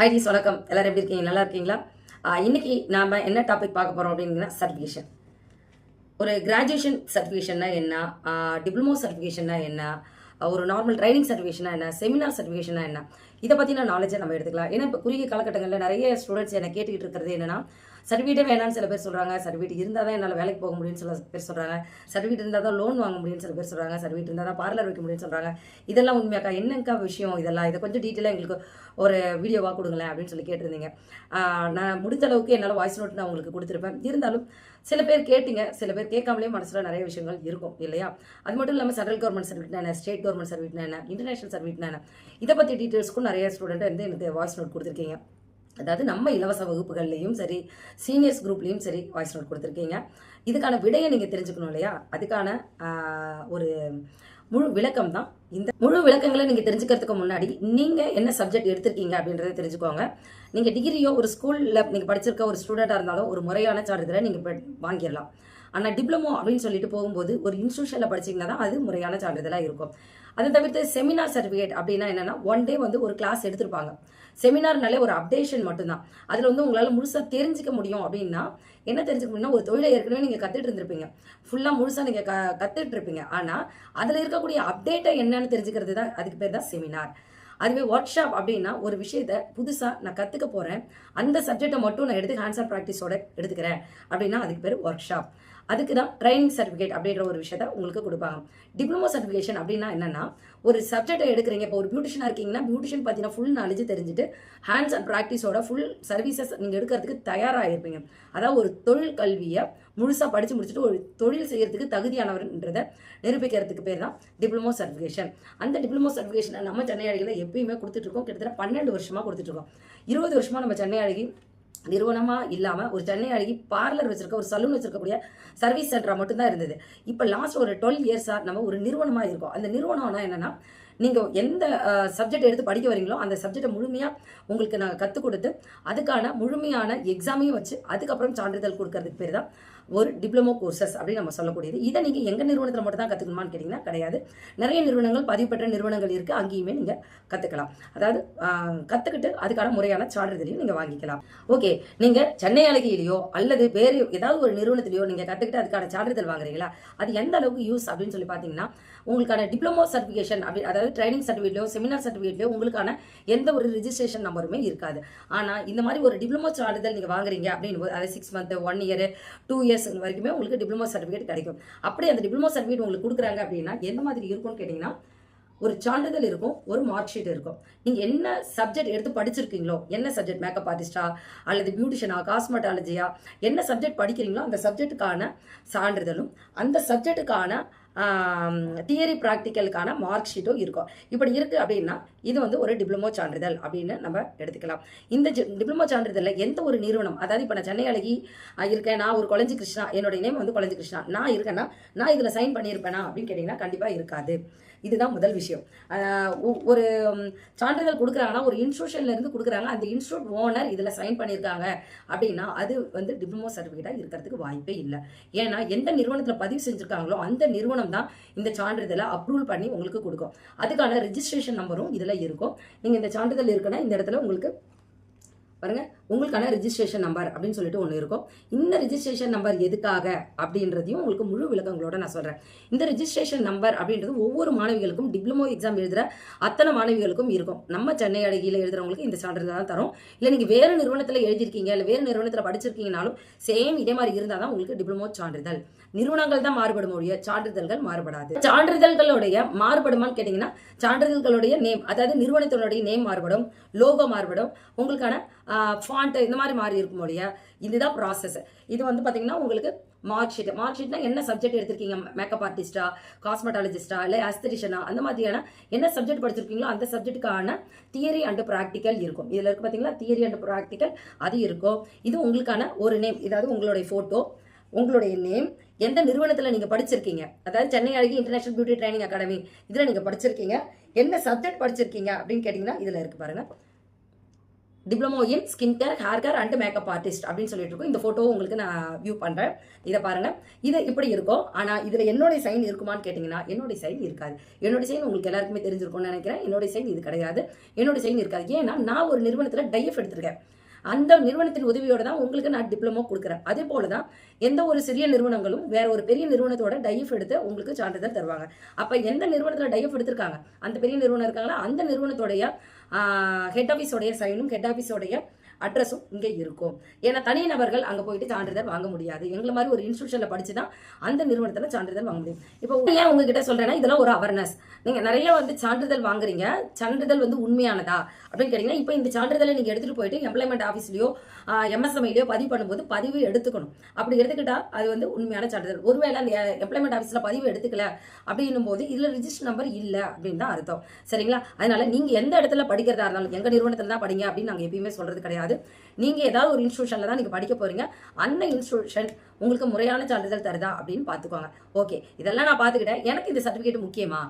ஹைடிஸ் வணக்கம். எல்லாரும் எப்படி இருக்கீங்க? நல்லா இருக்கீங்களா? ஆஹ் இன்னைக்கு நாம என்ன டாபிக் பார்க்க போறோம் அப்படின்னா சர்டிஃபிகேஷன் ஒரு கிராஜுவேஷன் சர்டிஃபிகேஷன்னா என்ன? டிப்ளமோ சர்டிஃபிகேஷன்னா என்ன? ஒரு நார்மல் ட்ரைனிங் சர்டிஃபிகேஷனா என்ன? செமினார் சர்டிஃபிகேஷனா என்ன? இதை பற்றின நாலேஜை நம்ம எடுத்துக்கலாம். ஏன்னா இப்போ குறுகிய காலகட்டங்களில் நிறைய ஸ்டூடெண்ட்ஸ் என்ன கேட்டுக்கிட்டு இருக்கிறது என்னன்னா சர்டிஃபிகேட்டே வேணாம்னு சில பேர் சொல்கிறாங்க சர்டிஃபிகேட் இருந்தால் தான் என்னால் வேலைக்கு போக முடியும்னு சில பேர் சொல்கிறாங்க சர்டிஃபிகேட் இருந்தால் தான் லோன் வாங்க முடியும்னு சில பேர் சொல்கிறாங்க சர்டிஃபிகேட் இருந்தால் தான் பார்லர் வைக்க முடியும்னு சொல்கிறாங்க இதெல்லாம் உண்மையாக்கா? என்னக்கா விஷயம் இதெல்லாம்? இதை கொஞ்சம் டீட்டெயிலாக எங்களுக்கு ஒரு வீடியோவாக கொடுங்களேன் அப்படின்னு சொல்லி கேட்டிருந்தீங்க. நான் முடிஞ்ச அளவுக்கு என்னால் வாய்ஸ் நோட் நான் உங்களுக்கு கொடுத்துருப்பேன். இருந்தாலும் சில பேர் கேட்டிங்க. சில பேர் கேட்காமலே மனசில் நிறைய விஷயங்கள் இருக்கும் இல்லையா? அது மட்டும் இல்லாமல் சென்ட்ரல் கவர்மெண்ட் சர்வீட்னா என்ன? ஸ்டேட் கவர்மெண்ட் சர்வீட்னா என்ன? இன்டர்நேஷனல் சர்வீட்னா என்ன? இதை பற்றி டீட்டெயில்ஸ்க்கும் நிறைய ஸ்டூடெண்ட் வந்து எனக்கு வாய்ஸ் நோட் கொடுத்துருக்கீங்க. அதாவது நம்ம இலவச வகுப்புகள்லையும் சரி சீனியர்ஸ் குரூப்லேயும் சரி வாய்ஸ் நோட் கொடுத்துருக்கீங்க. இதுக்கான விடையை நீங்கள் தெரிஞ்சுக்கணும் இல்லையா? அதுக்கான ஒரு முழு விளக்கம் தான். இந்த முழு விளக்கங்களை நீங்கள் தெரிஞ்சுக்கிறதுக்கு முன்னாடி நீங்கள் என்ன சப்ஜெக்ட் எடுத்திருக்கீங்க அப்படின்றத தெரிஞ்சுக்கோங்க. நீங்கள் டிகிரியோ ஒரு ஸ்கூலில் நீங்கள் படிச்சிருக்க ஒரு ஸ்டூடெண்ட்டாக இருந்தாலும் ஒரு முறையான சான்றிதழை நீங்கள் வாங்கிடலாம். ஆனால் டிப்ளமோ அப்படின்னு சொல்லிட்டு போகும்போது ஒரு இன்ஸ்டியூஷனில் படிச்சீங்கன்னா தான் அது முறையான சான்றிதழாக இருக்கும். அதை தவிர்த்து செமினார் சர்டிஃபிகேட் அப்படின்னா என்னென்னா ஒன் டே வந்து ஒரு கிளாஸ் எடுத்திருப்பாங்க. செமினார்னாலே ஒரு அப்டேஷன் மட்டும்தான். அதில் வந்து உங்களால் முழுசாக தெரிஞ்சுக்க முடியும் அப்படின்னா என்ன தெரிஞ்சுக்க முடியும்னா ஒரு தொழிலை ஏற்கனவே நீங்கள் கற்றுட்டு இருந்திருப்பீங்க. ஃபுல்லாக முழுசாக நீங்கள் க கற்றுட்டு இருப்பீங்க. ஆனால் அதில் இருக்கக்கூடிய அப்டேட்டை என்னன்னு தெரிஞ்சுக்கிறது தான் அதுக்கு பேர் தான் செமினார் அதுவே ஒர்க் ஷாப் அப்படின்னா ஒரு விஷயத்த புதுசாக நான் கற்றுக்க போகிறேன் அந்த சப்ஜெக்டை மட்டும் நான் எடுத்து ஹேண்ட்ஸ் ஆஃப் ப்ராக்டிஸோட எடுத்துக்கிறேன். அப்படின்னா அதுக்கு பேர் ஒர்க் ஷாப் அதுக்கு தான் ட்ரைனிங் சர்டிஃபிகேட் அப்படின்ற ஒரு விஷயத்த உங்களுக்கு கொடுப்பாங்க. டிப்ளமோ சர்டிஃபிகேஷன் அப்படின்னா என்னன்னா ஒரு சப்ஜெக்டை எடுக்கிறீங்க. இப்போ ஒரு பியூட்டிஷனாக இருக்கீங்கன்னா பியூட்டிஷன் பார்த்தீங்கன்னா ஃபுல் நாலேஜ் தெரிஞ்சுட்டு ஹேண்ட்ஸ் அண்ட் ப்ராக்டிஸோட ஃபுல் சர்வீசஸ் நீங்கள் எடுக்கிறதுக்கு தயாராக இருப்பீங்க. அதாவது ஒரு தொழில் கல்வியை முழுசாக படித்து முடிச்சுட்டு ஒரு தொழில் செய்கிறதுக்கு தகுதியானவர்ன்றதை நிரூபிக்கிறதுக்கு பேர் தான் டிப்ளமோ சர்டிஃபிகேஷன் அந்த டிப்ளமோ சர்டிஃபிகேஷனை நம்ம சென்னை அழகியில் எப்பயுமே கொடுத்துட்ருக்கோம் கிட்டத்தட்ட பன்னெண்டு வருஷமாக கொடுத்துட்ருக்கோம் இருபது வருஷமாக நம்ம சென்னை அழகி நிறுவனமாக இல்லாமல் ஒரு சென்னை அழகி பார்லர் வச்சிருக்க ஒரு சலூன் வச்சிருக்கக்கூடிய சர்வீஸ் சென்டராக மட்டும்தான் இருந்தது. இப்போ லாஸ்ட் ஒரு டுவெல் இயர்ஸாக நம்ம ஒரு நிறுவனமாக இருக்கோம். அந்த நிறுவனம்னா என்னென்னா நீங்கள் எந்த சப்ஜெக்ட் எடுத்து படிக்க வரீங்களோ அந்த சப்ஜெக்டை முழுமையாக உங்களுக்கு நாங்கள் கற்றுக் கொடுத்து அதுக்கான முழுமையான எக்ஸாமையும் வச்சு அதுக்கப்புறம் சான்றிதழ் கொடுக்கறதுக்கு பேர் தான் ஒரு டிப்ளமோ கோர்சஸ் அப்படின்னு நம்ம சொல்லக்கூடியது. இதை நீங்கள் எங்கள் நிறுவனத்தில் மட்டும் தான் கற்றுக்கணுமான்னு கேட்டிங்கன்னா கிடையாது. நிறைய நிறுவனங்கள் பதிவு பெற்ற நிறுவனங்கள் இருக்குது அங்கேயுமே நீங்கள் கற்றுக்கலாம் அதாவது கற்றுக்கிட்டு அதுக்கான முறையான சான்றிதழையும் நீங்கள் வாங்கிக்கலாம். ஓகே நீங்கள் சென்னை அழகியிலையோ அல்லது வேறு ஏதாவது ஒரு நிறுவனத்திலையோ நீங்கள் கற்றுக்கிட்டு அதுக்கான சான்றிதழ் வாங்குறீங்களா? அது எந்த அளவுக்கு யூஸ் அப்படின்னு சொல்லி பார்த்தீங்கன்னா உங்களுக்கான டிப்ளமோ சர்டிஃபிகேஷன் அப்படி அதாவது ட்ரைனிங் சர்டிஃபிகேட்லையோ செமினார் சர்டிஃபிகேட்லையோ உங்களுக்கான எந்த ஒரு ரிஜிஸ்ட்ரேஷன் நம்பருமே இருக்காது. ஆனால் இந்த மாதிரி ஒரு டிப்ளமோ சான்றிதழ் நீங்கள் வாங்குறீங்க அப்படின்னு போது அது six month one year two years வரைக்குமே உங்களுக்கு டிப்ளமோ சர்டிஃபிகேட் கிடைக்கும். அப்படி அந்த டிப்ளமோ சர்டிஃபிகேட் உங்களுக்கு கொடுக்குறாங்க அப்படின்னா எந்த மாதிரி இருக்கும்னு கேட்டிங்கன்னா ஒரு சான்றிதழ் இருக்கும் ஒரு மார்க் ஷீட் இருக்கும். நீங்கள் என்ன சப்ஜெக்ட் எடுத்து படிச்சிருக்கீங்களோ என்ன சப்ஜெக்ட் மேக்கப் ஆர்டிஸ்டா அல்லது பியூட்டிஷனா காஸ்மெட்டாலஜியா என்ன சப்ஜெக்ட் படிக்கிறீங்களோ அந்த சப்ஜெக்ட்டுக்கான சான்றிதழும் அந்த சப்ஜெக்ட்டுக்கான தியரி ப்ராக்டிக்கலுக்கான மார்க் ஷீட்டும் இருக்கும். இப்படி இருக்குது அப்படின்னா இது வந்து ஒரு டிப்ளமோ சான்றிதழ் அப்படின்னு நம்ம எடுத்துக்கலாம். இந்த டிப்ளமோ சான்றிதழில் எந்த ஒரு நிறுவனம் அதாவது இப்போ நான் சென்னை அழகி இருக்கேன் நான் ஒரு குழஞ்சி கிருஷ்ணா என்னுடைய நேம் வந்து குழஞ்சி கிருஷ்ணா. நான் இருக்கேன்னா நான் இதில் சைன் பண்ணியிருப்பேனா அப்படின்னு கேட்டிங்கன்னா கண்டிப்பாக இருக்காது. இதுதான் முதல் விஷயம். ஒ- ஒரு சான்றிதழ் கொடுக்குறாங்கன்னா ஒரு இன்ஸ்டியூஷன்லேருந்து கொடுக்குறாங்க அந்த இன்ஸ்டியூட் ஓனர் இதில் சைன் பண்ணியிருக்காங்க அப்படின்னா அது வந்து டிப்ளமோ சர்டிஃபிகேட்டாக இருக்கிறதுக்கு வாய்ப்பே இல்லை. ஏன்னா எந்த நிறுவனத்தில் பதிவு செஞ்சுருக்காங்களோ அந்த நிறுவனம் தான் இந்த சான்றிதழை அப்ரூவல் பண்ணி உங்களுக்கு கொடுக்கும். அதுக்கான ரெஜிஸ்ட்ரேஷன் நம்பரும் இதில் இருக்கும். நீங்கள் இந்த சான்றிதழ் இருக்குன்னா இந்த இடத்துல உங்களுக்கு பாருங்கள் உங்களுக்கான ரிஜிஸ்ட்ரேஷன் நம்பர் அப்படின்னு சொல்லிட்டு ஒன்று இருக்கும். இந்த ரிஜிஸ்ட்ரேஷன் நம்பர் எதுக்காக அப்படின்றதையும் உங்களுக்கு முழு விளக்கங்களோட நான் சொல்கிறேன் இந்த ரிஜிஸ்ட்ரேஷன் நம்பர் அப்படின்றது ஒவ்வொரு மாணவிகளுக்கும் டிப்ளமோ எக்ஸாம் எழுதுகிற அத்தனை மாணவிகளுக்கும் இருக்கும். நம்ம சென்னை அழகியில் எழுதுறவங்களுக்கு இந்த சான்றிதழ் தான் தரும். இல்லை நீங்கள் வேறு நிறுவனத்தில் எழுதியிருக்கீங்க இல்லை வேறு நிறுவனத்தில் படிச்சிருக்கீங்கனாலும் சேம் இதே மாதிரி இருந்தால் தான் உங்களுக்கு டிப்ளமோ சான்றிதழ். நிறுவனங்கள் தான் மாறுபடும் ஒழிய சான்றிதழ்கள் மாறுபடாது. சான்றிதழ்களுடைய மாறுபடுமான்னு கேட்டிங்கன்னா சான்றிதழ்களுடைய நேம் அதாவது நிறுவனத்தினுடைய நேம் மாறுபடும் லோகோ மாறுபடும். உங்களுக்கான ஃபாண்ட் இந்த மாதிரி மாறி இருக்கும் உடைய இதுதான் ப்ராசஸ் இது வந்து பார்த்தீங்கன்னா உங்களுக்கு மார்க் ஷீட் மார்க் ஷீட்னா என்ன சப்ஜெக்ட் எடுத்திருக்கீங்க? மேக்கப் ஆர்டிஸ்டா காஸ்மெட்டாலஜிஸ்டா இல்லை அஸ்தரிஷனா அந்த மாதிரியான என்ன சப்ஜெக்ட் படிச்சிருக்கீங்களோ அந்த சப்ஜெக்ட்டுக்கான தியரி அண்ட் ப்ராக்டிக்கல் இருக்கும். இதில் இருக்கு பார்த்தீங்களா தியரி அண்ட் ப்ராக்டிக்கல் அது இருக்கும். இது உங்களுக்கான ஒரு நேம் இதாவது உங்களுடைய ஃபோட்டோ உங்களுடைய நேம் எந்த நிறுவனத்தில் நீங்கள் படிச்சிருக்கீங்க? அதாவது சென்னை அழகி இன்டர்நேஷனல் பியூட்டி ட்ரைனிங் அகாடமி இதில் நீங்கள் படிச்சிருக்கீங்க. என்ன சப்ஜெக்ட் படிச்சிருக்கீங்க அப்படின்னு கேட்டிங்கன்னா இதில் இருக்கு பாருங்கள் diploma in skin care hair care and makeup artist அப்படின்னு சொல்லிட்டு இருக்கோம். இந்த ஃபோட்டோ உங்களுக்கு நான் வியூ பண்ணுறேன் இதை பாருங்க. இது இப்படி இருக்கும். ஆனால் இதில் என்னுடைய சைன் இருக்குமான்னு கேட்டிங்கன்னா என்னுடைய சைன் இருக்காது. என்னுடைய சைன் உங்களுக்கு எல்லாருக்குமே தெரிஞ்சிருக்கும்னு நினைக்கிறேன். என்னுடைய சைன் இது கிடையாது. என்னுடைய சைன் இருக்காது. ஏன்னா நான் ஒரு நிறுவனத்தில் டைஎஃப் எடுத்திருக்கேன். அந்த நிறுவனத்தின் உதவியோட தான் உங்களுக்கு நான் டிப்ளமோ கொடுக்குறேன். அதே போல தான் எந்த ஒரு சிறிய நிறுவனங்களும் வேற ஒரு பெரிய நிறுவனத்தோட டைஃப் எடுத்து உங்களுக்கு சான்றிதழ் தருவாங்க. அப்போ எந்த நிறுவனத்தில் டைஃப் எடுத்திருக்காங்க? அந்த பெரிய நிறுவனம் இருக்காங்களா? அந்த நிறுவனத்தோடைய ஹெட் ஆஃபீஸோடைய சைனும் ஹெட் ஆஃபீஸோடைய அட்ரஸும் இங்கே இருக்கும். ஏன்னா தனி நபர்கள் அங்கே போயிட்டு சான்றிதழ் வாங்க முடியாது. எங்களை மாதிரி ஒரு இன்ஸ்டியூஷனில் படிச்சு தான் அந்த நிறுவனத்தில் சான்றிதழ் வாங்க முடியும். இப்போ ஏன் உங்ககிட்ட சொல்கிறேன்னா இதெல்லாம் ஒரு அவேர்னஸ் நீங்கள் நிறைய வந்து சான்றிதழ் வாங்குறீங்க. சான்றிதழ் வந்து உண்மையானதா அப்படின்னு கேட்டிங்கன்னா இப்போ இந்த சான்றிதழை நீங்கள் எடுத்துகிட்டு போயிட்டு எம்ப்ளாய்மெண்ட் ஆஃபீஸ்லையோ எம்எஸ்எம்ஐலையோ பதிவு பண்ணும்போது பதிவு எடுத்துக்கணும். அப்படி எடுத்துக்கிட்டால் அது வந்து உண்மையான சான்றிதழ். ஒருவேளை அந்த எம்ப்ளாய்மெண்ட் ஆஃபீஸில் பதிவு எடுத்துக்கல அப்படின்னும் போது இதில் ரிஜிஸ்டர் நம்பர் இல்லை அப்படின்னு தான் அர்த்தம். சரிங்களா? அதனால நீங்கள் எந்த இடத்துல படிக்கிறதா இருந்தாலும் எங்கள் நிறுவனத்தில் தான் படிங்க அப்படின்னு நாங்கள் எப்பயுமே சொல்கிறது கிடையாது. நீங்கள் ஏதாவது ஒரு இன்ஸ்டியூஷனில் தான் நீங்கள் படிக்க போகிறீங்க அந்த இன்ஸ்டியூஷன் உங்களுக்கு முறையான சான்றிதழ் தருதா அப்படின்னு பார்த்துக்கோங்க ஓகே இதெல்லாம் நான் பார்த்துக்கிட்டேன் எனக்கு இந்த சர்டிஃபிகேட் முக்கியமா?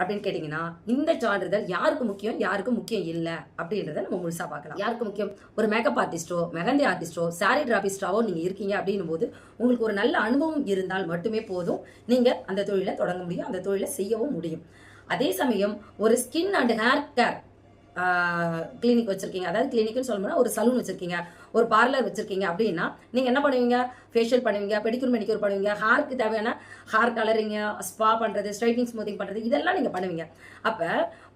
அப்படின்னு கேட்டிங்கன்னா இந்த சான்றிதழ் யாருக்கு முக்கியம் யாருக்கு முக்கியம் இல்லை அப்படின்றத நம்ம முழுசாக பார்க்கலாம் யாருக்கு முக்கியம்? ஒரு மேக்கப் ஆர்டிஸ்டோ மெகந்தி ஆர்டிஸ்டோ சாரி டிராபிஸ்டாவோ நீங்கள் இருக்கீங்க அப்படின்னும் போது உங்களுக்கு ஒரு நல்ல அனுபவம் இருந்தால் மட்டுமே போதும். நீங்கள் அந்த தொழிலை தொடங்க முடியும். அந்த தொழிலை செய்யவும் முடியும். அதே சமயம் ஒரு skin and hair care clinic வச்சிருக்கீங்க. அதாவது கிளினிக்னு சொல்லணும்னா ஒரு சலூன் வச்சிருக்கீங்க. ஒரு பார்லர் வச்சிருக்கீங்க அப்படின்னா நீங்கள் என்ன பண்ணுவீங்க? ஃபேஷியல் பண்ணுவீங்க பெடிக்யூர் மெடிக்யூர் பண்ணுவீங்க. ஹேருக்கு தேவையான ஹேர் கலரிங்க ஸ்பா பண்ணுறது ஸ்ட்ரைட்னிங் ஸ்மூத்திங் பண்ணுறது இதெல்லாம் நீங்கள் பண்ணுவீங்க. அப்போ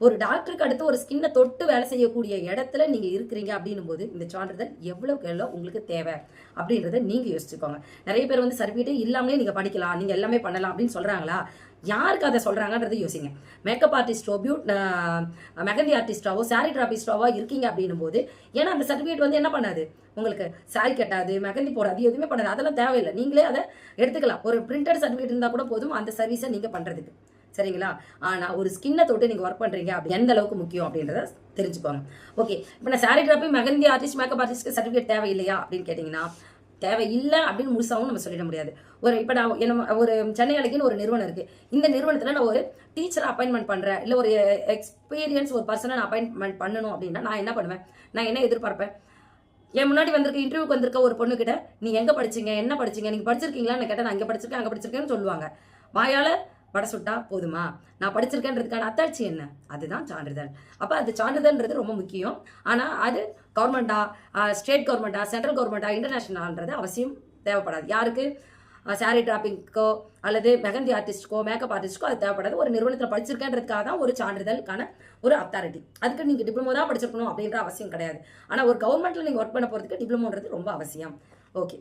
ஒரு டாக்டருக்கு அடுத்து ஒரு ஸ்கின்னை தொட்டு வேலை செய்யக்கூடிய இடத்துல நீங்கள் இருக்கிறீங்க அப்படின்னும் போது இந்த சான்றிதழ் எவ்வளோக்கு எவ்வளோ உங்களுக்கு தேவை அப்படின்றத நீங்கள் யோசிச்சுக்கோங்க. நிறைய பேர் வந்து சர்டிஃபிகேட் இல்லாமலே நீங்கள் படிக்கலாம் நீங்கள் எல்லாமே பண்ணலாம் அப்படின்னு சொல்கிறாங்களா யாருக்கு அதை சொல்கிறாங்கன்றது யோசிங்க. மேக்கப் ஆர்டிஸ்டோ பியூட் மெகந்தி ஆர்டிஸ்டாவோ சாரி டிராபிஸ்டாவோ இருக்கீங்க அப்படின்னும் போது ஏன்னா அந்த சர்டிஃபிகேட் வந்து என்ன பண்ணாது? உங்களுக்கு சாரி கட்டாது மெகந்தி போடாது எதுவுமே பண்ணாது. அதெல்லாம் தேவையில்லை. நீங்களே அதை எடுத்துக்கலாம். ஒரு பிரிண்டட் சர்டிஃபிகேட் இருந்தால் கூட போதும் அந்த சர்வீஸை நீங்கள் பண்ணுறதுக்கு சரிங்களா? ஆனால் ஒரு ஸ்கின்னை தொட்டு நீங்கள் ஒர்க் பண்ணுறீங்க அப்படி எந்த அளவுக்கு முக்கியம் அப்படின்றத தெரிஞ்சுக்கோங்க. ஓகே இப்போ நான் சாரி டிராப்பி மெகந்தி ஆர்டிஸ்ட் மேக்கப் ஆர்டிஸ்ட்க்கு சர்டிஃபிகேட் தேவையில்லையா அப்படின்னு கேட்டிங்கன்னா தேவை இல்லை அப்படின்னு முழுசாகவும் நம்ம சொல்லிட முடியாது. ஒரு இப்போ நான் என்ன ஒரு சென்னை அழகின்னு ஒரு நிறுவனம் இருக்குது இந்த நிறுவனத்தில் நான் ஒரு டீச்சரை அப்பாயின்மெண்ட் பண்ணுறேன் இல்லை ஒரு எக்ஸ்பீரியன்ஸ் ஒரு பர்சனை நான் அப்பாயின்மெண்ட் பண்ணணும் அப்படின்னா நான் என்ன பண்ணுவேன்? நான் என்ன எதிர்பார்ப்பேன்? என் முன்னாடி வந்திருக்க இன்டர்வியூக்கு வந்திருக்க ஒரு பொண்ணு கிட்ட நீ எங்க படிச்சீங்க? என்ன படிச்சீங்க? நீங்க படிச்சிருக்கீங்களான்னு கேட்டா நான் இங்க படிச்சிருக்கேன் அங்க படிச்சிருக்கேன்னு சொல்லுவாங்க. வாயால வடை சுட்டா போதுமா? நான் படிச்சிருக்கேன்றதுக்கான அத்தாட்சி என்ன? அதுதான் சான்றிதழ். அப்போ அது சான்றிதழ்ன்றது ரொம்ப முக்கியம். ஆனால் அது கவர்மெண்ட்டா ஸ்டேட் கவர்மெண்ட்டா சென்ட்ரல் கவர்மெண்ட்டா இன்டர்நேஷனல்ன்றது அவசியம் தேவைப்படாது. யாருக்கு? சாரீ டிராப்பிங்க்கோ அல்லது மெகந்தி ஆர்டிஸ்ட்க்கோ மேக்கப் ஆர்டிஸ்ட்க்கோ அது தேவைப்படாது. ஒரு நிறுவனத்தில் படிச்சிருக்கேன்றதுக்காக தான் ஒரு சான்றிதழுக்கான ஒரு அத்தாரிட்டி அதுக்கு நீங்கள் டிப்ளமோ தான் படிச்சிருக்கணும் அப்படின்ற அவசியம் கிடையாது. ஆனால் ஒரு கவர்மெண்ட்டில் நீங்கள் ஒர்க் பண்ண போகிறதுக்கு டிப்ளமோன்றது ரொம்ப அவசியம். ஓகே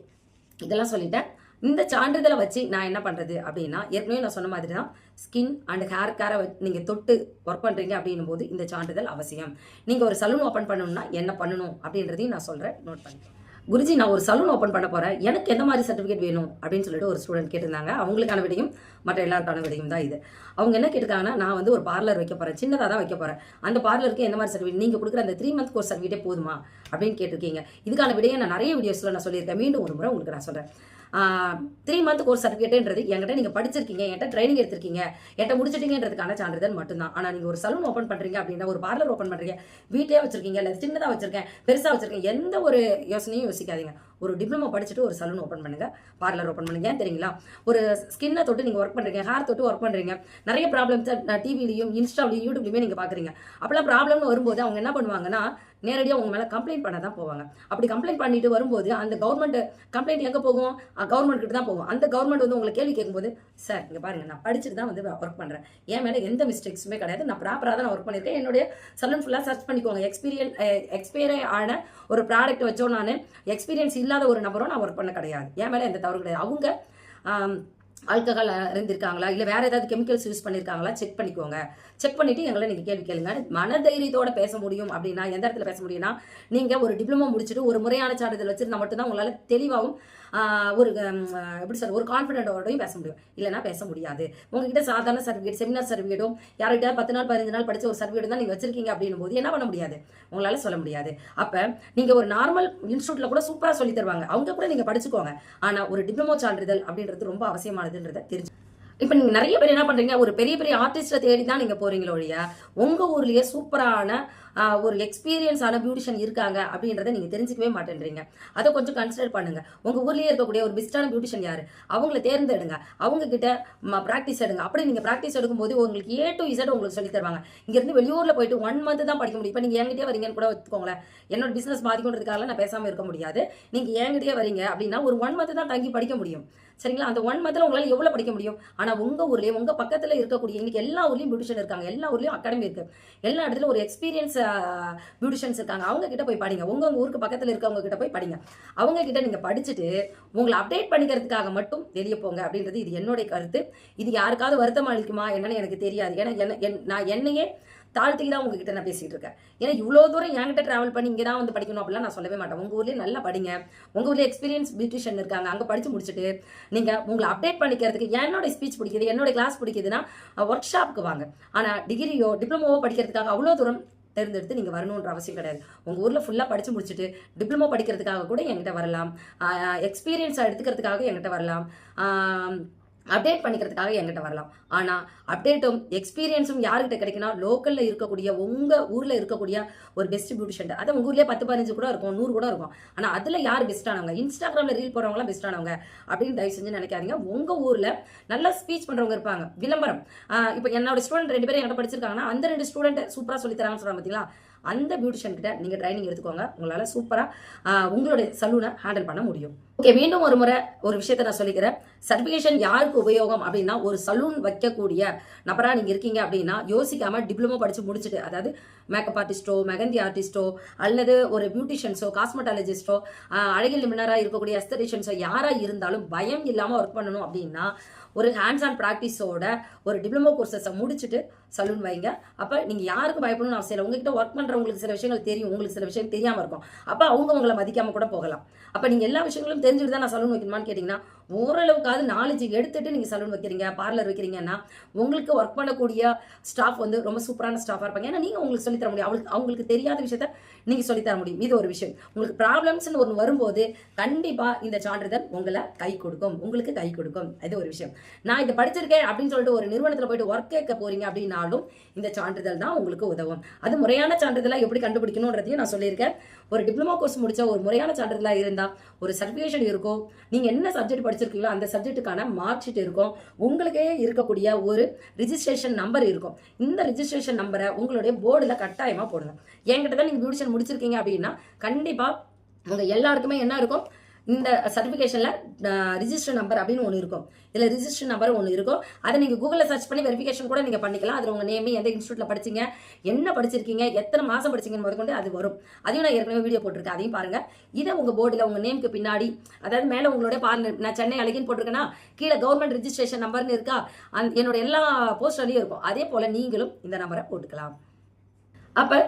இதெல்லாம் சொல்லிட்டேன். இந்த சான்றிதழை வச்சு நான் என்ன பண்ணுறது அப்படின்னா ஏற்கனவே நான் சொன்ன மாதிரி தான் ஸ்கின் அண்ட் ஹேர் கேரை நீங்கள் தொட்டு ஒர்க் பண்ணுறீங்க அப்படின்னும் போது இந்த சான்றிதழ் அவசியம். நீங்கள் ஒரு சலூன் ஓப்பன் பண்ணணும்னா என்ன பண்ணணும் அப்படின்றதையும் நான் சொல்கிறேன் நோட் பண்ணிக்கலாம் குருஜி நான் ஒரு சலூன் ஓப்பன் பண்ண போகிறேன் எனக்கு எந்த மாதிரி சர்டிஃபிகேட் வேணும் அப்படின்னு சொல்லிட்டு ஒரு ஸ்டூடெண்ட் கேட்டிருந்தாங்க. அவங்களுக்கான விடையும் மற்ற எல்லாருக்கான விடையும் தான் இது. அவங்க என்ன கேட்டிருக்காங்கன்னா நான் வந்து ஒரு பார்லர் வைக்க போகிறேன் சின்னதாக தான் வைக்க போகிறேன் அந்த பார்லருக்கு எந்த மாதிரி சர்டிஃபிகேட் நீங்கள் கொடுக்குற அந்த த்ரீ மந்த் கோர்ஸ் சர்டிஃபிகேட்டே போதுமா அப்படின்னு கேட்டிருக்கீங்க. இதுக்கான விடையை நான் நிறைய வீடியோஸில் நான் சொல்லியிருக்கேன். மீண்டும் ஒரு முறை உங்களுக்கு நான் சொல்கிறேன் த்ரீ மந்த் கோர்ஸ் சர்டிஃபிகேட்டுன்றது என்கிட்ட நீங்கள் படிச்சிருக்கீங்க என்கிட்ட ட்ரைனிங் எடுத்திருக்கீங்க என்கிட்ட முடிச்சிட்டீங்கன்றதுக்கான சான்றிதழ் மட்டும்தான். ஆனால் நீங்கள் ஒரு சலூன் ஓப்பன் பண்ணுறீங்க அப்படின்னா ஒரு பார்லர் ஓப்பன் பண்ணுறீங்க வீட்டிலே வச்சிருக்கீங்க இல்லை சின்னதாக வச்சிருக்கேன் பெருசாக வச்சிருக்கேன் எந்த ஒரு யோசனையும் யோசிக்காதீங்க. ஒரு டிப்ளமோ படிச்சுட்டு ஒரு சலூன் ஓப்பன் பண்ணுங்க பார்லர் ஓப்பன் பண்ணுங்க ஏன் தெரியுங்களா? ஒரு ஸ்கின்னை தொட்டு நீங்கள் ஒர்க் பண்ணுறீங்க ஹேர் தொட்டு ஒர்க் பண்ணுறீங்க நிறைய ப்ராப்ளம்ஸ் டிவிலையும் இன்ஸ்டாவிலையும் யூடியூப்லையுமே நீங்கள் பார்க்குறீங்க அப்போல்லாம் ப்ராப்ளம்னு வரும்போது அவங்க என்ன பண்ணுவாங்கன்னா நேரடியாக உங்கள் மேலே கம்ப்ளைண்ட் பண்ண தான் போவாங்க. அப்படி கம்ப்ளைண்ட் பண்ணிட்டு வரும்போது அந்த கவர்மெண்ட் கம்ப்ளைண்ட் எங்கே போகும்? கவர்மெண்ட் கிட்ட தான் போகும். அந்த கவர்மெண்ட் வந்து உங்களை கேள்வி கேட்கும்போது சார் இங்கே பாருங்கள் நான் படிச்சுட்டு தான் வந்து ஒர்க் பண்ணுறேன் என் மேலே எந்த மிஸ்டேக்ஸுமே கிடையாது. நான் ப்ராப்பராக தான் நான் ஒர்க் பண்ணியிருக்கேன். என்னுடைய சலன் ஃபுல்லாக சர்ச் பண்ணிக்கோங்க. எக்ஸ்பீரியன் எக்ஸ்பீரிய ஆன ஒரு ப்ராடக்ட் வச்சோ நான். எக்ஸ்பீரியன்ஸ் இல்லாத ஒரு நபரும் நான் ஒர்க் பண்ண கிடையாது. என் மேலே எந்த தவறு கிடையாது. அவங்க ஆல்கஹால் அறிந்திருக்காங்களா இல்லை வேறு ஏதாவது கெமிக்கல்ஸ் யூஸ் பண்ணியிருக்காங்களா செக் பண்ணிக்கோங்க. செக் பண்ணிவிட்டு எங்களை நீங்கள் கேள்வி கேளுங்க. மனதைரியத்தோடு பேச முடியும் அப்படின்னா எந்த இடத்துல பேச முடியும்னா நீங்கள் ஒரு டிப்ளமோ முடிச்சுட்டு ஒரு முறையான சான்றிதழ் வச்சுருந்தா மட்டும்தான் உங்களால் தெளிவாகவும் ஒரு எப்படி சார் ஒரு கான்ஃபிடென்ட்டோடையும் பேச முடியும். இல்லைனா பேச முடியாது. உங்ககிட்ட சாதாரண சர்டிஃபிகேட் செமினார் சர்டிஃபிகேட்டும் யார்கிட்ட பத்து நாள் பதினஞ்சு நாள் படிச்ச ஒரு சர்டிஃபிகேட் தான் நீங்கள் வச்சிருக்கீங்க அப்படின்னும் போது என்ன பண்ண முடியாது? உங்களால் சொல்ல முடியாது. அப்போ நீங்கள் ஒரு நார்மல் இன்ஸ்டியூட்ல கூட சூப்பராக சொல்லி தருவாங்க. அவங்க கூட நீங்கள் படிச்சுக்கோங்க. ஆனால் ஒரு டிப்ளமோ சான்றிதழ் அப்படின்றது ரொம்ப அவசியமானதுன்றதை தெரிஞ்சு இப்போ நீங்கள் நிறைய பேர் என்ன பண்ணுறீங்க ஒரு பெரிய பெரிய ஆர்டிஸ்ட்டை தேடி தான் நீங்கள் போகிறீங்களோ ஒழிய உங்கள் ஊர்லேயே சூப்பரான ஒரு எக்ஸ்பீரியன்ஸான பியூட்டிஷியன் இருக்காங்க அப்படின்றத நீங்கள் தெரிஞ்சுக்கவே மாட்டேன்றீங்க. அதை கொஞ்சம் கன்சிடர் பண்ணுங்கள் உங்கள் ஊர்லேயே இருக்கக்கூடிய ஒரு பெஸ்ட்டான பியூட்டிஷியன் யார்? அவங்கள தேர்ந்தெடுங்க. அவங்கக்கிட்ட ப்ராக்டிஸ் எடுங்க. அப்படி நீங்கள் ப்ராக்டிஸ் எடுக்கும்போது உங்களுக்கு ஏ டு இசட் உங்களுக்கு சொல்லி தருவாங்க. இங்கேருந்து வெளியூரில் போயிட்டு ஒன் மந்த் தான் படிக்க முடியும். இப்போ நீங்கள் என்கிட்டயே வரீங்கன்னு கூட வச்சுக்கோங்களேன். என்னோட பிஸ்னஸ் பாதிக்கொண்டதுக்காக நான் பேசாமல் இருக்க முடியாது. நீங்கள் என்கிட்டயே வரீங்க அப்படின்னா ஒரு ஒன் மந்த் தான் தங்கி படிக்க முடியும். சரிங்களா? அந்த ஒன் மந்த்தில் உங்களால் எவ்வளோ படிக்க முடியும்? ஆனால் உங்கள் ஊர்லேயே உங்கள் பக்கத்தில் இருக்கக்கூடிய இன்னைக்கு எல்லா ஊர்லேயும் பியூட்டிஷன் இருக்காங்க. எல்லா ஊர்லேயும் அகாடமி இருக்குது எல்லா இடத்துல ஒரு எக்ஸ்பீரியன்ஸ் பியூட்டிஷன்ஸ் இருக்காங்க. அவங்க கிட்ட போய் படிங்க. உங்கள் உங்கள் ஊருக்கு பக்கத்தில் இருக்கவங்க கிட்ட போய் படிங்க. அவங்க கிட்ட நீங்கள் படிச்சுட்டு உங்களை அப்டேட் பண்ணிக்கிறதுக்காக மட்டும் வெளியே போங்க அப்படின்றது இது என்னுடைய கருத்து. இது யாருக்காவது வருத்தம் அளிக்குமா? என்னன்னு எனக்கு தெரியாது. ஏன்னா என்ன என்- நான் என்னையே தாழ்த்தி தான் உங்ககிட்ட நான் பேசிகிட்டு இருக்கேன். ஏன்னா இவ்வளோ தூரம் என்கிட்ட ட்ராவல் பண்ணி இங்கே தான் வந்து படிக்கணும் அப்படிலாம் நான் சொல்லவே மாட்டேன். உங்கள் ஊர்லேயே நல்லா படிங்க. உங்கள் ஊரில் எக்ஸ்பீரியன்ஸ் பியூட்டிஷியன் இருக்காங்க. அங்கே படித்து முடிச்சுட்டு நீங்கள் உங்களை அப்டேட் பண்ணிக்கிறதுக்கு என்னோட ஸ்பீச் பிடிக்குது என்னோட கிளாஸ் பிடிக்குதுன்னா ஒர்க் ஷாப்புக்கு வாங்க. ஆனால் டிகிரியோ டிப்ளமோவோ படிக்கிறதுக்காக அவ்வளோ தூரம் தேர்ந்தெடுத்து நீங்கள் வரணுன்ற அவசியம் கிடையாது. உங்கள் ஊரில் ஃபுல்லாக படித்து முடிச்சுட்டு டிப்ளமோ படிக்கிறதுக்காக கூட என்கிட்ட வரலாம். எக்ஸ்பீரியன்ஸாக எடுத்துக்கிறதுக்காக என்கிட்ட வரலாம். அப்டேட் பண்ணிக்கிறதுக்காக என்கிட்ட வரலாம். ஆனால் அப்டேட்டும் எக்ஸ்பீரியன்ஸும் யார்கிட்ட கிடைக்குன்னா லோக்கலில் இருக்கக்கூடிய உங்கள் ஊரில் இருக்கக்கூடிய ஒரு பெஸ்ட் பியூட்டிஷன் அதை உங்கள் ஊர்லேயே பத்து பதினஞ்சு கூட இருக்கும் நூறு கூட இருக்கும். ஆனால் அதில் யார் பெஸ்ட்டானவங்க இன்ஸ்டாகிராமில் ரீல் போடுறவங்களாம் பெஸ்ட்டானவங்க அப்படின்னு தயவு செஞ்சு நினைக்காதீங்க. உங்கள் ஊரில் நல்லா ஸ்பீச் பண்ணுறவங்க இருப்பாங்க. விளம்பரம். இப்போ என்னோட ஸ்டூடெண்ட் ரெண்டு பேரும் என்கிட்ட படிச்சிருக்காங்கன்னா அந்த ரெண்டு ஸ்டூடெண்ட் சூப்பராக சொல்லி தராங்கன்னு சொல்கிறாங்க பார்த்தீங்களா அந்த பியூட்டிஷியன் கிட்ட நீங்கள் ட்ரைனிங் எடுத்துக்கோங்க. உங்களால் சூப்பராக உங்களுடைய சலூனை ஹேண்டில் பண்ண முடியும். ஓகே மீண்டும் ஒரு முறை ஒரு விஷயத்த நான் சொல்லிக்கிறேன். சர்டிஃபிகேஷன் யாருக்கு உபயோகம் அப்படின்னா ஒரு சலூன் வைக்கக்கூடிய நபராக நீங்கள் இருக்கீங்க அப்படின்னா யோசிக்காமல் டிப்ளமோ படித்து முடிச்சுட்டு அதாவது மேக்கப் ஆர்டிஸ்ட்டோ மெகந்தி ஆர்டிஸ்ட்டோ அல்லது ஒரு பியூட்டிஷியன்ஸோ காஸ்மெட்டாலஜிஸ்ட்டோ அழகில் நிபுணராக இருக்கக்கூடிய அஸ்தரிஷியன்ஸோ யாராக இருந்தாலும் பயம் இல்லாமல் ஒர்க் பண்ணணும் அப்படின்னா ஒரு ஹேண்ட்ஸ் ஆன் ப்ராக்டிஸோட ஒரு டிப்ளமோ கோர்சஸை முடிச்சுட்டு சலூன் வைங்க. அப்போ நீங்கள் யாருக்கும் பயப்படணும்னு அவசியம் இல்லை. உங்ககிட்ட ஒர்க் பண்ணுறவங்களுக்கு சில விஷயங்கள் தெரியும். உங்களுக்கு சில விஷயம் தெரியாமல் இருக்கும். அப்போ அவங்க உங்களை மதிக்காமல் கூட போகலாம். அப்போ நீங்கள் எல்லா விஷயங்களும் தெரிஞ்சுட்டு தான் நான் சலூன் வைக்கணுமான்னு கேட்டிங்கன்னா ஓரளவுக்காவது நாலேஜ் எடுத்துகிட்டு நீங்கள் சலூன் வைக்கிறீங்க பார்லர் வைக்கிறீங்கன்னா உங்களுக்கு ஒர்க் பண்ணக்கூடிய ஸ்டாஃப் வந்து ரொம்ப சூப்பரான ஸ்டாஃபாக இருப்பாங்க. ஏன்னா நீங்கள் உங்களுக்கு சொல்லித் தர முடியும். அவங்களுக்கு அவங்களுக்கு தெரியாத விஷயத்த நீங்கள் சொல்லித் தர முடியும். இது ஒரு விஷயம். உங்களுக்கு ப்ராப்ளம்ஸ்னு ஒன்று வரும்போது கண்டிப்பாக இந்த சான்றிதழ் உங்களை கை கொடுக்கும். உங்களுக்கு கை கொடுக்கும். இது ஒரு விஷயம். நான் இதை படிச்சிருக்கேன் அப்படின்னு சொல்லிட்டு ஒரு நிறுவனத்தில் போயிட்டு ஒர்க் கேட்க போகிறீங்க அப்படின்னாலும் இந்த சான்றிதழ் தான் உங்களுக்கு உதவும். அது முறையான சான்றிதழாக எப்படி கண்டுபிடிக்கணுன்றதையும் நான் சொல்லியிருக்கேன். ஒரு டிப்ளமோ கோர்ஸ் முடிச்ச ஒரு முறையான சான்றிதழாக இருந்தால் ஒரு சர்டிஃபிகேஷன் இருக்கும். நீங்கள் என்ன சப்ஜெக்ட் படிச்சிருக்கீங்களோ அந்த சப்ஜெக்ட்டுக்கான மார்க் ஷீட் இருக்கும். உங்களுக்கே இருக்கக்கூடிய ஒரு ரிஜிஸ்ட்ரேஷன் நம்பர் இருக்கும். இந்த ரிஜிஸ்ட்ரேஷன் நம்பரை உங்களுடைய போர்டில் கட்டாயமாக போடணும். என்கிட்ட தான் நீங்கள் பியூட்டிஷன் முடிச்சிருக்கீங்க அப்படின்னா கண்டிப்பாக உங்கள் எல்லாருக்குமே என்ன இருக்கும்? இந்த சர்டிஃபிகேஷனில் ரிஜிஸ்டர் நம்பர் அப்படின்னு ஒன்று இருக்கும். இதில் ரிஜிஸ்டர் நம்பர் ஒன்று இருக்கும். அதை நீங்கள் கூகுளில் சர்ச் பண்ணி வெரிஃபிகேஷன் கூட நீங்கள் பண்ணிக்கலாம். அதில் உங்கள் நேம் எந்த இன்ஸ்டியூட்டில் படிச்சீங்க என்ன படிச்சிருக்கீங்க எத்தனை மாதம் படிச்சீங்கன்னு முதற்கொண்டு அது வரும். அதையும் நான் ஏற்கனவே வீடியோ போட்டிருக்கேன். அதையும் பாருங்கள் இதை உங்கள் போர்டில் உங்கள் நேமுக்கு பின்னாடி அதாவது மேலே உங்களுடைய பார்லர் நான் சென்னை அழகின்னு போட்டிருக்கேன்னா கீழே கவர்மெண்ட் ரிஜிஸ்ட்ரேஷன் நம்பர்னு இருக்கா? அந் என்னோட எல்லா போஸ்டர்லையும் இருக்கும். அதே போல் நீங்களும் இந்த நம்பரை போட்டுக்கலாம். அப்போ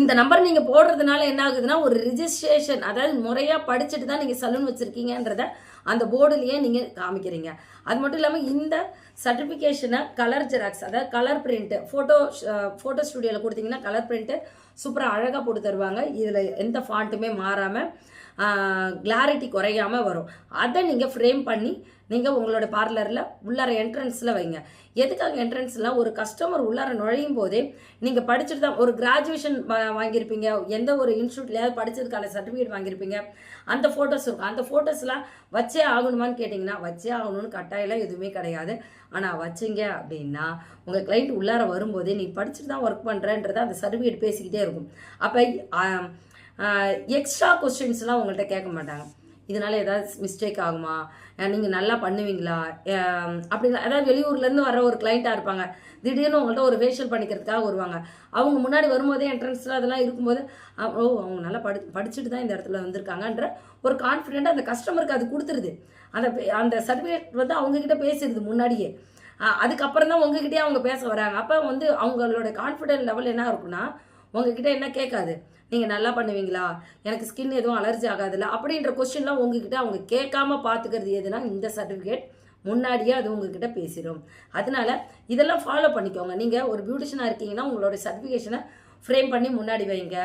இந்த நம்பர் நீங்கள் போடுறதுனால என்ன ஆகுதுன்னா ஒரு ரிஜிஸ்ட்ரேஷன் அதாவது முறையாக படிச்சுட்டு தான் நீங்கள் சலூன் வச்சுருக்கீங்கன்றத அந்த போர்டுலேயே நீங்கள் காமிக்கிறீங்க. அது மட்டும் இல்லாமல் இந்த சர்டிஃபிகேஷனை கலர் ஜெராக்ஸ் அதாவது கலர் பிரிண்ட்டு ஃபோட்டோ ஃபோட்டோ ஸ்டுடியோவில் கொடுத்தீங்கன்னா கலர் பிரிண்ட்டு சூப்பராக அழகாக போட்டு தருவாங்க. இதில் எந்த ஃபாண்ட்டுமே மாறாமல் கிளாரிட்டி குறையாம வரும். அதை நீங்கள் ஃப்ரேம் பண்ணி நீங்கள் உங்களோட பார்லரில் உள்ளார என்ட்ரன்ஸில் வைங்க. எதுக்காக என்ட்ரன்ஸில் ஒரு கஸ்டமர் உள்ளார நுழையும் போதே நீங்கள் படிச்சுட்டு தான் ஒரு கிராஜுவேஷன் வாங்கியிருப்பீங்க. எந்த ஒரு இன்ஸ்டியூட்லையாவது படிச்சதுக்கான சர்டிஃபிகேட் வாங்கியிருப்பீங்க. அந்த ஃபோட்டோஸ் இருக்கும். அந்த ஃபோட்டோஸ்லாம் வச்சே ஆகணுமான்னு கேட்டிங்கன்னா வச்சே ஆகணும்னு கட்டாயம்லாம் எதுவுமே கிடையாது. ஆனால் வச்சிங்க அப்படின்னா உங்கள் கிளைண்ட் உள்ளார வரும்போதே நீ படிச்சுட்டு தான் ஒர்க் பண்ணுறன்றதை அந்த சர்டிஃபிகேட் பேசிக்கிட்டே இருக்கும். அப்போ எக்ஸ்ட்ரா கொஸ்டின்ஸ்லாம் உங்கள்கிட்ட கேட்க மாட்டாங்க. இதனால ஏதாவது மிஸ்டேக் ஆகுமா? நீங்கள் நல்லா பண்ணுவீங்களா? அஹ் அப்படின்னா அதாவது வெளியூர்லேருந்து வர ஒரு கிளைண்ட்டாக இருப்பாங்க. திடீர்னு உங்கள்கிட்ட ஒரு ஃபேஷியல் பண்ணிக்கிறதுக்காக வருவாங்க. அவங்க முன்னாடி வரும்போதே என்ட்ரன்ஸில் அதெல்லாம் இருக்கும்போது ஓ அவங்க நல்லா படி படிச்சுட்டு தான் இந்த இடத்துல வந்திருக்காங்கன்ற ஒரு கான்ஃபிடென்ட்டாக அந்த கஸ்டமருக்கு அது கொடுத்துருது. அந்த பே- அந்த சர்டிஃபிகேட் வந்து அவங்கக்கிட்ட பேசிடுது முன்னாடியே. அதுக்கப்புறம் தான் உங்ககிட்டயே அவங்க பேச வராங்க. அப்போ வந்து அவங்களோட கான்ஃபிடென்ட் லெவல் என்ன இருக்குன்னா உங்ககிட்ட என்ன கேட்காது. நீங்கள் நல்லா பண்ணுவீங்களா? எனக்கு ஸ்கின் எதுவும் அலர்ஜி ஆகாதுல்ல அப்படின்ற கொஸ்டின்லாம் உங்ககிட்ட அவங்க கேட்காம பார்த்துக்கிறது எதுனா இந்த சர்டிஃபிகேட் முன்னாடியே அது உங்ககிட்ட பேசிடும் அதனால இதெல்லாம் ஃபாலோ பண்ணிக்கோங்க. நீங்கள் ஒரு பியூட்டிஷனாக இருக்கீங்கன்னா உங்களோட சர்டிஃபிகேஷனை ஃப்ரேம் பண்ணி முன்னாடி வைங்க.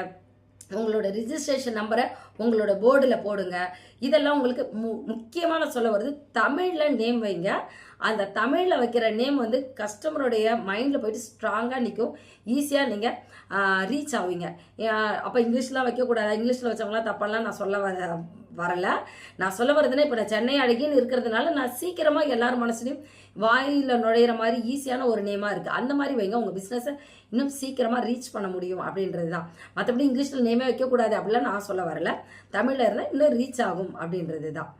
உங்களோட ரிஜிஸ்ட்ரேஷன் நம்பரை உங்களோட போர்டில் போடுங்க. இதெல்லாம் உங்களுக்கு மு முக்கியமான சொல்ல வருது. தமிழில் நேம் வைங்க. அந்த தமிழில் வைக்கிற நேம் வந்து கஸ்டமருடைய மைண்டில் போயிட்டு ஸ்ட்ராங்காக நிற்கும் ஈஸியாக நீங்கள் ரீச் ஆவீங்க. அப்போ இங்கிலீஷ்லாம் வைக்கக்கூடாது? இங்கிலீஷில் வச்சவங்களாம் தப்பெல்லாம் நான் சொல்ல வர வரல. நான் சொல்ல வருதுன்னா இப்போ நான் சென்னை அழகின்னு இருக்கிறதுனால நான் சீக்கிரமாக எல்லார் மனசுலையும் வாயில் நுழையிற மாதிரி ஈஸியான ஒரு நேமாக இருக்குது அந்த மாதிரி வைங்க. உங்கள் பிஸ்னஸை இன்னும் சீக்கிரமாக ரீச் பண்ண முடியும் அப்படின்றது தான் மற்றபடி இங்கிலீஷில் நேமே வைக்கக்கூடாது அப்படிலாம் நான் சொல்ல வரல. தமிழில் இருந்தால் இன்னும் ரீச் ஆகும் அப்படின்றது தான்